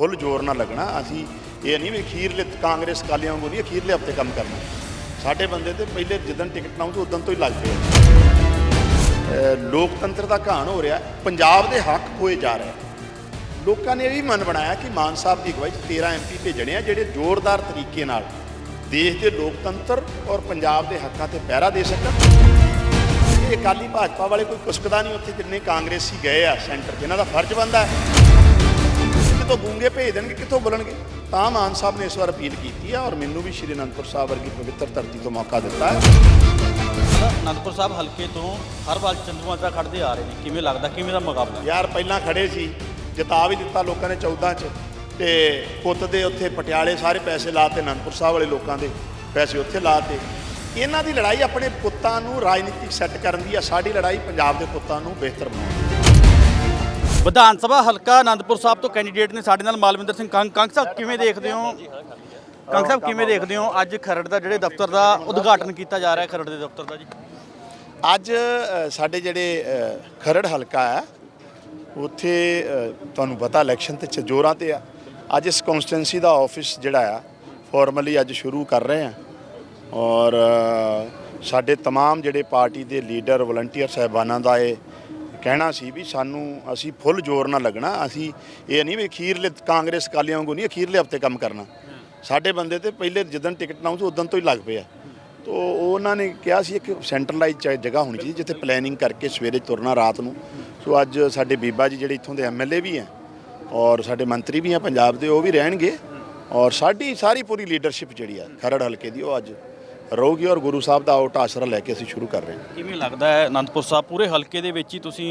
ਫੁੱਲ ਜ਼ੋਰ ਨਾਲ ਲੱਗਣਾ, ਅਸੀਂ ਇਹ ਨਹੀਂ ਵੀ ਅਖੀਰਲੇ ਕਾਂਗਰਸ ਕਾਲੀਆਂ ਵਾਂਗੂ ਨਹੀਂ, ਅਖੀਰਲੇ ਹਫ਼ਤੇ ਕੰਮ ਕਰਨਾ। ਸਾਡੇ ਬੰਦੇ ਤੇ ਪਹਿਲੇ ਜਿੱਦਣ ਟਿਕਟ ਨਾ ਉਦੋਂ ਤੋਂ ਹੀ ਲੱਗ ਪਏ ਲੋਕਤੰਤਰ ਦਾ ਘਾਣ ਹੋ ਰਿਹਾ, ਪੰਜਾਬ ਦੇ ਹੱਕ ਖੋਏ ਜਾ ਰਹੇ ਲੋਕਾਂ ਨੇ ਇਹ ਵੀ ਮਨ ਬਣਾਇਆ ਕਿ ਮਾਨ ਸਾਹਿਬ ਦੀ ਅਗਵਾਈ 'ਚ 13 ਐਮਪੀ ਭੇਜਣੇ ਆ, ਜਿਹੜੇ ਜ਼ੋਰਦਾਰ ਤਰੀਕੇ ਨਾਲ ਦੇਸ਼ ਦੇ ਲੋਕਤੰਤਰ ਔਰ ਪੰਜਾਬ ਦੇ ਹੱਕਾਂ ਤੇ ਪਹਿਰਾ ਦੇ ਸਕਣ। ਇਹ ਅਕਾਲੀ ਭਾਜਪਾ ਵਾਲੇ ਕੋਈ ਕੁਸਕਦਾ ਨਹੀਂ ਉੱਥੇ, ਜਿੰਨੇ ਕਾਂਗਰਸੀ ਗਏ ਆ ਸੈਂਟਰ 'ਚ ਇਹਨਾਂ ਦਾ ਫਰਜ਼ ਬਣਦਾ ਹੈ। ਕਿਤੋਂ ਗੂੰਗੇ ਭੇਜ ਦੇਣਗੇ ਕਿੱਥੋਂ ਬੋਲਣਗੇ? ਤਾਂ ਮਾਨ ਸਾਹਿਬ ਨੇ ਇਸ ਵਾਰ ਅਪੀਲ ਕੀਤੀ ਹੈ ਔਰ ਮੈਨੂੰ ਵੀ ਸ਼੍ਰੀ ਅਨੰਦਪੁਰ ਸਾਹਿਬ ਵਰਗੀ ਪਵਿੱਤਰ ਧਰਤੀ ਤੋਂ ਮੌਕਾ ਦਿੱਤਾ ਹੈ। ਅਨੰਦਪੁਰ ਸਾਹਿਬ ਹਲਕੇ ਤੋਂ ਹਰ ਵਾਰ ਚੰਦੂਮਾਜਰਾ ਖੜਦੇ ਆ ਰਹੇ ਨੇ। ਕਿਵੇਂ ਲੱਗਦਾ ਕਿਵੇਂ ਦਾ ਮੁਕਾਬਲਾ ਯਾਰ ਪਹਿਲਾਂ ਖੜੇ ਸੀ ਜਿਤਾ ਵੀ ਦਿੱਤਾ ਲੋਕਾਂ ਨੇ 14 ਚ ਤੇ ਪੁੱਤ ਦੇ ਉੱਥੇ ਪਟਿਆਲੇ ਸਾਰੇ ਪੈਸੇ ਲਾਤੇ ਅਨੰਦਪੁਰ ਸਾਹਿਬ ਵਾਲੇ ਲੋਕਾਂ ਦੇ ਪੈਸੇ ਉੱਥੇ ਲਾਤੇ ਇਹਨਾਂ ਦੀ ਲੜਾਈ ਆਪਣੇ ਪੁੱਤਾਂ ਨੂੰ ਰਾਜਨੀਤਿਕ ਸੈੱਟ ਕਰਨ ਦੀ ਆ ਸਾਡੀ ਲੜਾਈ ਪੰਜਾਬ ਦੇ ਪੁੱਤਾਂ ਨੂੰ ਬਿਹਤਰ ਬਣਾਉਣ ਦੀ। ਵਿਧਾਨ ਸਭਾ ਹਲਕਾ ਅਨੰਦਪੁਰ ਸਾਹਿਬ ਤੋਂ ਕੈਂਡੀਡੇਟ ਨੇ ਸਾਡੇ ਨਾਲ ਮਾਲਵਿੰਦਰ ਸਿੰਘ ਕੰਗ ਕੰਗ ਸਾਹਿਬ ਕਿਵੇਂ ਦੇਖਦੇ ਹੋ ਕੰਗ ਸਾਹਿਬ ਕਿਵੇਂ ਦੇਖਦੇ ਹੋ ਅੱਜ ਖਰੜ ਦਾ ਜਿਹੜੇ ਦਫ਼ਤਰ ਦਾ ਉਦਘਾਟਨ ਕੀਤਾ ਜਾ ਰਿਹਾ ਹੈ ਖਰੜ ਦੇ ਦਫ਼ਤਰ ਦਾ ਜੀ ਅੱਜ ਅ, ਸਾਡੇ ਜਿਹੜੇ ਅ, ਖਰੜ ਹਲਕਾ ਹੈ ਉੱਥੇ ਅ, ਤੁਹਾਨੂੰ ਪਤਾ ਇਲੈਕਸ਼ਨ ਤੇ ਚਜੋਰਾਂ ਤੇ ਆ ਅੱਜ ਇਸ ਕਨਸਟੀਟੈਂਸੀ ਦਾ ਆਫਿਸ ਜਿਹੜਾ ਆ ਫਾਰਮਲੀ ਅੱਜ ਸ਼ੁਰੂ ਕਰ ਰਹੇ ਆ ਔਰ ਅ, ਸਾਡੇ तमाम ਜਿਹੜੇ ਪਾਰਟੀ ਦੇ ਲੀਡਰ ਵਲੰਟੀਅਰ ਸਹਿਬਾਨਾਂ ਦਾ ਇਹ ਕਹਿਣਾ ਸੀ ਵੀ ਸਾਨੂੰ ਅਸੀਂ ਫੁੱਲ ਜ਼ੋਰ ਨਾਲ ਲੱਗਣਾ, ਅਸੀਂ ਇਹ ਨਹੀਂ ਵੀ ਅਖੀਰਲੇ ਕਾਂਗਰਸ ਕਾਲੀਆਂ ਵਾਂਗੂ ਨਹੀਂ, ਅਖੀਰਲੇ ਹਫ਼ਤੇ ਕੰਮ ਕਰਨਾ। ਸਾਡੇ ਬੰਦੇ ਤੇ ਪਹਿਲੇ ਜਿੱਦਣ ਟਿਕਟ ਨਾ ਉਦੋਂ ਤੋਂ ਹੀ ਲੱਗ ਪਿਆ। ਤੋ ਉਹਨਾਂ ਨੇ ਕਿਹਾ ਸੀ ਇੱਕ ਸੈਂਟਰਲਾਈਜ਼ ਜਗ੍ਹਾ ਹੋਣੀ ਚਾਹੀਦੀ, ਜਿੱਥੇ ਪਲੈਨਿੰਗ ਕਰਕੇ ਸਵੇਰੇ ਤੁਰਨਾ, ਰਾਤ ਨੂੰ। ਸੋ ਅੱਜ ਸਾਡੇ ਬੀਬਾ ਜੀ ਜਿਹੜੇ ਇੱਥੋਂ ਦੇ ਐਮਐਲਏ ਵੀ ਆ ਔਰ ਸਾਡੇ ਮੰਤਰੀ ਵੀ ਆ ਪੰਜਾਬ ਦੇ, ਉਹ ਵੀ ਰਹਿਣਗੇ। ਔਰ ਸਾਡੀ ਸਾਰੀ ਪੂਰੀ ਲੀਡਰਸ਼ਿਪ ਜਿਹੜੀ ਆ, ਖਰੜ ਹਲਕੇ ਦੀ, ਉਹ ਅੱਜ ਰਹੂਗੀ ਔਰ ਗੁਰੂ ਸਾਹਿਬ ਦਾ ਆਊਟ ਆਸਰਾ ਲੈ ਕੇ ਅਸੀਂ ਸ਼ੁਰੂ ਕਰ ਰਹੇ ਹਾਂ। ਕਿਵੇਂ ਲੱਗਦਾ ਹੈ ਅਨੰਦਪੁਰ ਸਾਹਿਬ ਪੂਰੇ ਹਲਕੇ ਦੇ ਵਿੱਚ ਹੀ ਤੁਸੀਂ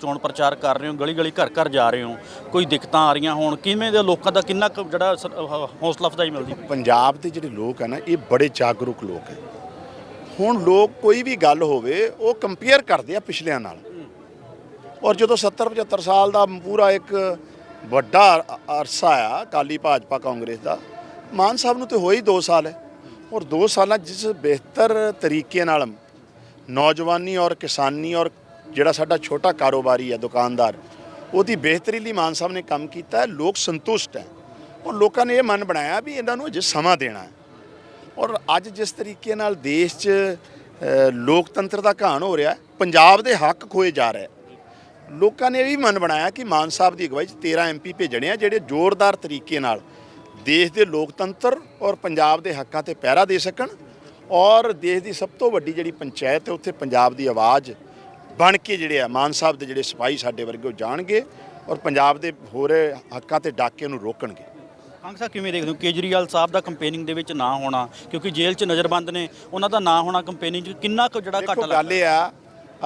ਚੋਣ ਪ੍ਰਚਾਰ ਕਰ ਰਹੇ ਹੋ ਗਲੀ ਗਲੀ ਘਰ ਘਰ ਜਾ ਰਹੇ ਹੋ ਕੋਈ ਦਿੱਕਤਾਂ ਆ ਰਹੀਆਂ ਹੋਣ? ਕਿਵੇਂ ਦੇ ਲੋਕਾਂ ਦਾ ਕਿੰਨਾ ਜਿਹੜਾ ਹੌਸਲਾ ਅਫਜ਼ਾਈ ਮਿਲਦੀ? ਪੰਜਾਬ ਦੇ ਜਿਹੜੇ ਲੋਕ ਆ ਨਾ ਇਹ ਬੜੇ ਜਾਗਰੂਕ ਲੋਕ ਹੈ ਹੁਣ ਲੋਕ ਕੋਈ ਵੀ ਗੱਲ ਹੋਵੇ ਉਹ ਕੰਪੇਅਰ ਕਰਦੇ ਆ ਪਿਛਲਿਆਂ ਨਾਲ। ਔਰ ਜਦੋਂ 70 75 ਸਾਲ ਦਾ ਪੂਰਾ ਇੱਕ ਵੱਡਾ ਅਰਸਾ ਆ ਕਾਲੀ ਭਾਜਪਾ ਕਾਂਗਰਸ ਦਾ ਮਾਨ ਸਾਹਿਬ ਨੂੰ ਤੇ ਹੋਈ 2 ਸਾਲ ਹੈ। ਔਰ 2 ਸਾਲਾਂ ਜਿਸ ਬਿਹਤਰ ਤਰੀਕੇ ਨਾਲ ਨੌਜਵਾਨੀ ਔਰ ਕਿਸਾਨੀ ਔਰ ਜਿਹੜਾ ਸਾਡਾ ਛੋਟਾ ਕਾਰੋਬਾਰੀ ਹੈ, ਦੁਕਾਨਦਾਰ, ਉਹਦੀ ਬਿਹਤਰੀ ਲਈ ਮਾਨ ਸਾਹਿਬ ਨੇ ਕੰਮ ਕੀਤਾ ਲੋਕ ਸੰਤੁਸ਼ਟ ਹੈ। ਔਰ ਲੋਕਾਂ ਨੇ ਇਹ ਮਨ ਬਣਾਇਆ ਵੀ ਇਹਨਾਂ ਨੂੰ ਅਜੇ ਸਮਾਂ ਦੇਣਾ ਹੈ। ਔਰ ਅੱਜ ਜਿਸ ਤਰੀਕੇ ਨਾਲ ਦੇਸ਼ 'ਚ ਲੋਕਤੰਤਰ ਦਾ ਘਾਣ ਹੋ ਰਿਹਾ ਪੰਜਾਬ ਦੇ ਹੱਕ ਖੋਏ ਜਾ ਰਹੇ ਲੋਕਾਂ ਨੇ ਇਹ ਵੀ ਮਨ ਬਣਾਇਆ ਕਿ ਮਾਨ ਸਾਹਿਬ ਦੀ ਅਗਵਾਈ 'ਚ 13 ਐਮਪੀ ਭੇਜਣੇ ਆ, ਜਿਹੜੇ ਜ਼ੋਰਦਾਰ ਤਰੀਕੇ ਨਾਲ ਦੇਸ਼ ਦੇ ਲੋਕਤੰਤਰ ਔਰ ਪੰਜਾਬ ਦੇ ਹੱਕਾਂ ਤੇ ਪਹਿਰਾ ਦੇ ਸਕਣ ਔਰ ਦੇਸ਼ ਦੀ ਸਭ ਤੋਂ ਵੱਡੀ ਜਿਹੜੀ ਪੰਚਾਇਤ ਹੈ ਉੱਥੇ ਪੰਜਾਬ ਦੀ ਆਵਾਜ਼ ਬਣ ਕੇ ਜਿਹੜੇ ਆ ਮਾਨ ਸਾਹਿਬ ਦੇ ਜਿਹੜੇ ਸਿਪਾਹੀ ਸਾਡੇ ਵਰਗੇ ਉਹ ਜਾਣਗੇ ਔਰ ਪੰਜਾਬ ਦੇ ਹੋ ਰਹੇ ਹੱਕਾਂ ਤੇ ਡਾਕੇ ਨੂੰ ਰੋਕਣਗੇ। ਕੰਗ ਸਾਹਿਬ ਕਿਵੇਂ ਦੇਖਦੇ ਹੋ? ਕੇਜਰੀਵਾਲ ਸਾਹਿਬ ਦਾ ਕੰਪੇਨਿੰਗ ਦੇ ਵਿੱਚ ਨਾ ਹੋਣਾ ਕਿਉਂਕਿ ਜੇਲ੍ਹ 'ਚ ਨਜ਼ਰਬੰਦ ਨੇ ਉਹਨਾਂ ਦਾ ਨਾ ਹੋਣਾ ਕੰਪੇਨਿੰਗ 'ਚ ਕਿੰਨਾ ਕੁ ਜਿਹੜਾ ਘਾਟਾ ਗੱਲ ਲੱਗਦਾ ਇਹ ਆ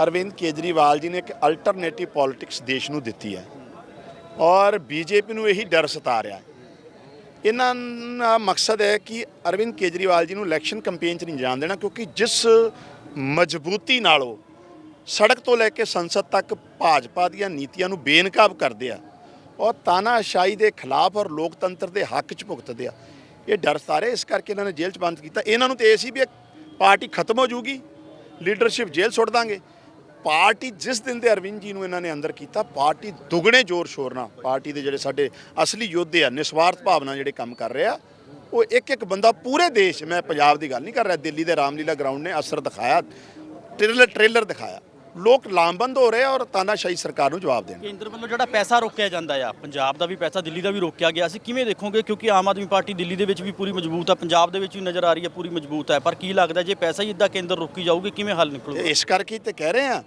ਅਰਵਿੰਦ ਕੇਜਰੀਵਾਲ ਜੀ ਨੇ ਇੱਕ ਅਲਟਰਨੇਟਿਵ ਪੋਲਿਟਿਕਸ ਦੇਸ਼ ਨੂੰ ਦਿੱਤੀ ਹੈ ਔਰ ਬੀਜੇਪੀ ਨੂੰ ਇਹੀ ਡਰ ਸਤਾ ਰਿਹਾ ਹੈ। ਇਹਨਾਂ ਦਾ ਮਕਸਦ ਹੈ ਕਿ ਅਰਵਿੰਦ ਕੇਜਰੀਵਾਲ ਜੀ ਨੂੰ ਇਲੈਕਸ਼ਨ ਕੈਂਪੇਨ 'ਚ ਨਹੀਂ ਜਾਣ ਦੇਣਾ, ਕਿਉਂਕਿ ਜਿਸ ਮਜ਼ਬੂਤੀ ਨਾਲ ਉਹ ਸੜਕ ਤੋਂ ਲੈ ਕੇ ਸੰਸਦ ਤੱਕ ਭਾਜਪਾ ਦੀਆਂ ਨੀਤੀਆਂ ਨੂੰ ਬੇਨਕਾਬ ਕਰਦੇ ਆ ਔਰ ਤਾਨਾਸ਼ਾਹੀ ਦੇ ਖਿਲਾਫ ਔਰ ਲੋਕਤੰਤਰ ਦੇ ਹੱਕ 'ਚ ਭੁਗਤਦੇ ਆ। ਇਹ ਡਰ ਸਤਾਰੇ ਇਸ ਕਰਕੇ ਇਹਨਾਂ ਨੇ ਜੇਲ੍ਹ 'ਚ ਬੰਦ ਕੀਤਾ। ਇਹਨਾਂ ਨੂੰ ਤੇ ਇਹ ਸੀ ਵੀ ਪਾਰਟੀ ਖਤਮ ਹੋ ਜੂਗੀ, ਲੀਡਰਸ਼ਿਪ ਜੇਲ੍ਹ ਸੁੱਟ ਦਾਂਗੇ। ਪਾਰਟੀ ਜਿਸ ਦਿਨ ਦੇ ਅਰਵਿੰਦ ਜੀ ਨੂੰ ਇਹਨਾਂ ਨੇ ਅੰਦਰ ਕੀਤਾ, ਪਾਰਟੀ ਦੁਗਣੇ ਜ਼ੋਰ ਸ਼ੋਰ ਨਾਲ, ਪਾਰਟੀ ਦੇ ਜਿਹੜੇ ਸਾਡੇ ਅਸਲੀ ਯੋਧੇ ਆ, ਨਿਸਵਾਰਥ ਭਾਵਨਾ ਜਿਹੜੇ ਕੰਮ ਕਰ ਰਿਹਾ, ਉਹ ਇੱਕ ਇੱਕ ਬੰਦਾ ਪੂਰੇ ਦੇਸ਼, ਮੈਂ ਪੰਜਾਬ ਦੀ ਗੱਲ ਨਹੀਂ ਕਰ ਰਿਹਾ, ਦਿੱਲੀ ਦੇ ਰਾਮਲੀਲਾ ਗਰਾਊਂਡ ਨੇ ਅਸਰ ਦਿਖਾਇਆ ਟ੍ਰੇਲਰ ਟ੍ਰੇਲਰ ਦਿਖਾਇਆ। ਲੋਕ ਲਾਮਬੰਦ ਹੋ ਰਹੇ ਆ ਔਰ ਤਾਨਾਸ਼ਾਹੀ ਸਰਕਾਰ ਨੂੰ ਜਵਾਬ ਦੇਣ। ਕੇਂਦਰ ਵੱਲੋਂ ਜਿਹੜਾ ਪੈਸਾ ਰੋਕਿਆ ਜਾਂਦਾ ਆ ਪੰਜਾਬ ਦਾ ਵੀ ਪੈਸਾ ਦਿੱਲੀ ਦਾ ਵੀ ਰੋਕਿਆ ਗਿਆ। ਸੀ ਕਿਵੇਂ ਦੇਖੋਗੇ? ਕਿਉਂਕਿ ਆਮ ਆਦਮੀ ਪਾਰਟੀ ਦਿੱਲੀ ਦੇ ਵਿੱਚ ਵੀ ਪੂਰੀ ਮਜ਼ਬੂਤ ਆ ਪੰਜਾਬ ਦੇ ਵਿੱਚ ਵੀ ਨਜ਼ਰ ਆ ਰਹੀ ਹੈ ਪੂਰੀ ਮਜ਼ਬੂਤ ਹੈ ਪਰ ਕੀ ਲੱਗਦਾ ਜੇ ਪੈਸਾ ਹੀ ਇਦਾਂ ਕੇਂਦਰ ਰੋਕੀ ਜਾਊਗੀ ਕਿਵੇਂ ਹੱਲ ਨਿਕਲੂਗਾ? ਇਸ ਕਰਕੇ ਤੇ ਕਹਿ ਰਹੇ ਆ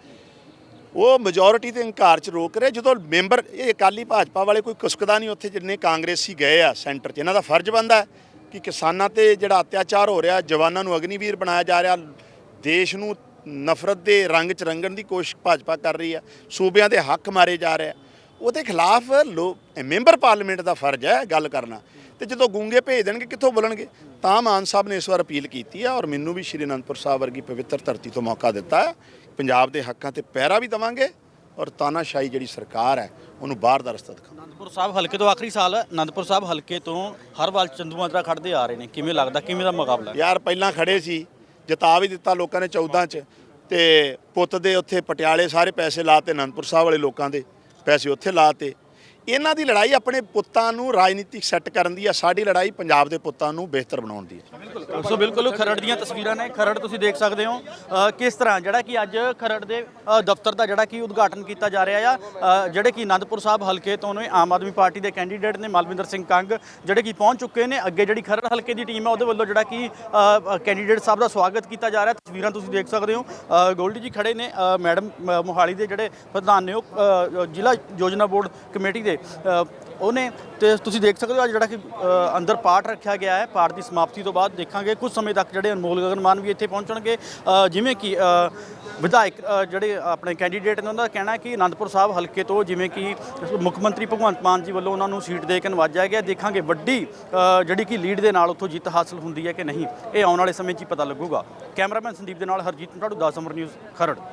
ਉਹ ਮੈਜੋਰਿਟੀ ਦੇ ਹੰਕਾਰ ਚ ਰੋਕ ਰਹੇ ਜਦੋਂ ਮੈਂਬਰ ਇਹ ਅਕਾਲੀ ਭਾਜਪਾ ਵਾਲੇ ਕੋਈ ਕੁਸਕਦਾ ਨਹੀਂ ਉੱਥੇ ਜਿੰਨੇ ਕਾਂਗਰਸੀ ਗਏ ਆ ਸੈਂਟਰ 'ਚ ਇਹਨਾਂ ਦਾ ਫਰਜ਼ ਬਣਦਾ ਹੈ ਕਿ ਕਿਸਾਨਾਂ ਤੇ ਜਿਹੜਾ ਅਤਿਆਚਾਰ ਹੋ ਰਿਹਾ ਜਵਾਨਾਂ ਨੂੰ ਅਗਨੀਵੀਰ ਬਣਾਇਆ ਜਾ ਰਿਹਾ ਦੇਸ਼ ਨੂੰ ਨਫ਼ਰਤ ਦੇ ਰੰਗ 'ਚ ਰੰਗਣ ਦੀ ਕੋਸ਼ਿਸ਼ ਭਾਜਪਾ ਕਰ ਰਹੀ ਹੈ ਸੂਬਿਆਂ ਦੇ ਹੱਕ ਮਾਰੇ ਜਾ ਰਹੇ ਆ। ਉਹਦੇ ਖਿਲਾਫ ਲੋ ਮੈਂਬਰ ਪਾਰਲੀਮੈਂਟ ਦਾ ਫਰਜ਼ ਹੈ ਗੱਲ ਕਰਨਾ। ਤੇ ਜਦੋਂ ਗੂੰਗੇ ਭੇਜ ਦੇਣਗੇ ਕਿੱਥੋਂ ਬੋਲਣਗੇ? ਤਾਂ ਮਾਨ ਸਾਹਿਬ ਨੇ ਇਸ ਵਾਰ ਅਪੀਲ ਕੀਤੀ ਹੈ ਔਰ ਮੈਨੂੰ ਵੀ ਸ਼੍ਰੀ ਅਨੰਦਪੁਰ ਸਾਹਿਬ ਵਰਗੀ ਪਵਿੱਤਰ ਧਰਤੀ ਤੋਂ ਮੌਕਾ ਦਿੱਤਾ ਹੈ। ਪੰਜਾਬ ਦੇ ਹੱਕਾਂ ਤੇ ਪਹਿਰਾ ਵੀ ਦਵਾਂਗੇ ਔਰ ਤਾਨਾਸ਼ਾਹੀ ਜਿਹੜੀ ਸਰਕਾਰ ਹੈ ਉਹਨੂੰ ਬਾਹਰ ਦਾ ਰਸਤਾ ਦਿਖਾਵਾਂਗੇ। ਅਨੰਦਪੁਰ ਸਾਹਿਬ ਹਲਕੇ ਤੋਂ ਆਖਰੀ ਸਾਲ ਅਨੰਦਪੁਰ ਸਾਹਿਬ ਹਲਕੇ ਤੋਂ ਹਰ ਵਾਰ ਚੰਦੂਮਾਜਰਾ ਖੜਦੇ ਆ ਰਹੇ ਨੇ। ਕਿਵੇਂ ਲੱਗਦਾ? ਕਿਵੇਂ ਦਾ ਮੁਕਾਬਲਾ? ਯਾਰ ਪਹਿਲਾਂ ਖੜੇ ਸੀ। ਜਿਤਾ ਵੀ ਦਿੱਤਾ ਲੋਕਾਂ ਨੇ 14 ਚ ਤੇ ਪੁੱਤ ਦੇ ਉੱਥੇ ਪਟਿਆਲੇ ਸਾਰੇ ਪੈਸੇ ਲਾਤੇ ਅਨੰਦਪੁਰ ਸਾਹਿਬ ਵਾਲੇ ਲੋਕਾਂ ਦੇ ਪੈਸੇ ਉੱਥੇ ਲਾਤੇ। ਇਹਨਾਂ ਦੀ ਲੜਾਈ ਆਪਣੇ ਪੁੱਤਾਂ ਨੂੰ ਰਾਜਨੀਤਿਕ ਸੈੱਟ ਕਰਨ ਦੀ ਆ ਸਾਡੀ ਲੜਾਈ ਪੰਜਾਬ ਦੇ ਪੁੱਤਾਂ ਨੂੰ ਬਿਹਤਰ ਬਣਾਉਣ ਦੀ ਹੈ ਸੋ ਬਿਲਕੁਲ ਖਰੜ ਦੀਆਂ ਤਸਵੀਰਾਂ ਨੇ। ਖਰੜ ਤੁਸੀਂ ਦੇਖ ਸਕਦੇ ਹੋ ਅ, ਕਿਸ ਤਰ੍ਹਾਂ ਜਿਹੜਾ ਕਿ ਅੱਜ ਖਰੜ ਦੇ ਅ, ਦਫ਼ਤਰ ਦਾ ਜਿਹੜਾ ਕਿ ਉਦਘਾਟਨ ਕੀਤਾ ਜਾ ਰਿਹਾ ਆ। ਅ, ਜਿਹੜੇ ਕਿ ਆਨੰਦਪੁਰ ਸਾਹਿਬ ਹਲਕੇ ਤੋਂ ਨੇ ਆਮ ਆਦਮੀ ਪਾਰਟੀ ਦੇ ਕੈਂਡੀਡੇਟ ਨੇ ਮਲਵਿੰਦਰ ਸਿੰਘ ਕੰਗ ਜਿਹੜੇ ਕਿ ਪਹੁੰਚ ਚੁੱਕੇ ਨੇ। ਅੱਗੇ ਜਿਹੜੀ ਖਰੜ ਹਲਕੇ ਦੀ ਟੀਮ ਹੈ ਉਹਦੇ ਵੱਲੋਂ ਜਿਹੜਾ ਕਿ ਕੈਂਡੀਡੇਟ ਸਾਹਿਬ ਦਾ ਸਵਾਗਤ ਕੀਤਾ ਜਾ ਰਿਹਾ। ਤਸਵੀਰਾਂ ਤੁਸੀਂ ਦੇਖ ਸਕਦੇ ਹੋ। ਅ, ਗੋਲਡੀ ਜੀ ਖੜੇ ਨੇ। ਅ, ਮੈਡਮ ਅ, ਮੋਹਾਲੀ ਦੇ ਜਿਹੜੇ ਪ੍ਰਧਾਨ ਨੇ ਉਹ ਅ, ਜ਼ਿਲ੍ਹਾ ਯੋਜਨਾ ਬੋਰਡ ਕਮੇਟੀ ਦੇ ਅ, ਉਹਨੇ ਤੇ ਤੁਸੀਂ ਦੇਖ ਸਕਦੇ ਹੋ ਅੱਜ ਜਿਹੜਾ ਕਿ ਅੰਦਰ ਪਾਠ ਰੱਖਿਆ ਗਿਆ ਹੈ ਪਾਠ ਦੀ ਸਮਾਪਤੀ ਤੋਂ ਬਾਅਦ ਦੇਖਾਂਗੇ ਕੁਝ ਸਮੇਂ ਤੱਕ ਜਿਹੜੇ ਅਨਮੋਲ ਗਗਨ ਮਾਨ ਵੀ ਇੱਥੇ ਪਹੁੰਚਣਗੇ। ਜਿਵੇਂ ਕਿ ਵਿਧਾਇਕ ਜਿਹੜੇ ਆਪਣੇ ਕੈਂਡੀਡੇਟ ਨੇ ਉਹਨਾਂ ਦਾ ਕਹਿਣਾ ਹੈ ਕਿ ਅਨੰਦਪੁਰ ਸਾਹਿਬ ਹਲਕੇ ਤੋਂ ਜਿਵੇਂ ਕਿ ਮੁੱਖ ਮੰਤਰੀ ਭਗਵੰਤ ਮਾਨ ਜੀ ਵੱਲੋਂ ਉਹਨਾਂ ਨੂੰ ਸੀਟ ਦੇ ਕੇ ਨਵਾਜਿਆ ਗਿਆ। ਦੇਖਾਂਗੇ ਵੱਡੀ ਜਿਹੜੀ ਕਿ ਲੀਡ ਦੇ ਨਾਲ ਉੱਥੋਂ ਜਿੱਤ ਹਾਸਲ ਹੁੰਦੀ ਹੈ ਕਿ ਨਹੀਂ ਇਹ ਆਉਣ ਵਾਲੇ ਸਮੇਂ 'ਚ ਹੀ ਪਤਾ ਲੱਗੂਗਾ। ਕੈਮਰਾਮੈਨ ਸੰਦੀਪ ਦੇ ਨਾਲ ਹਰਜੀਤ ਮਟਾੜੂ 10 ਅਮਰ ਨਿਊਜ਼ ਖਰੜ।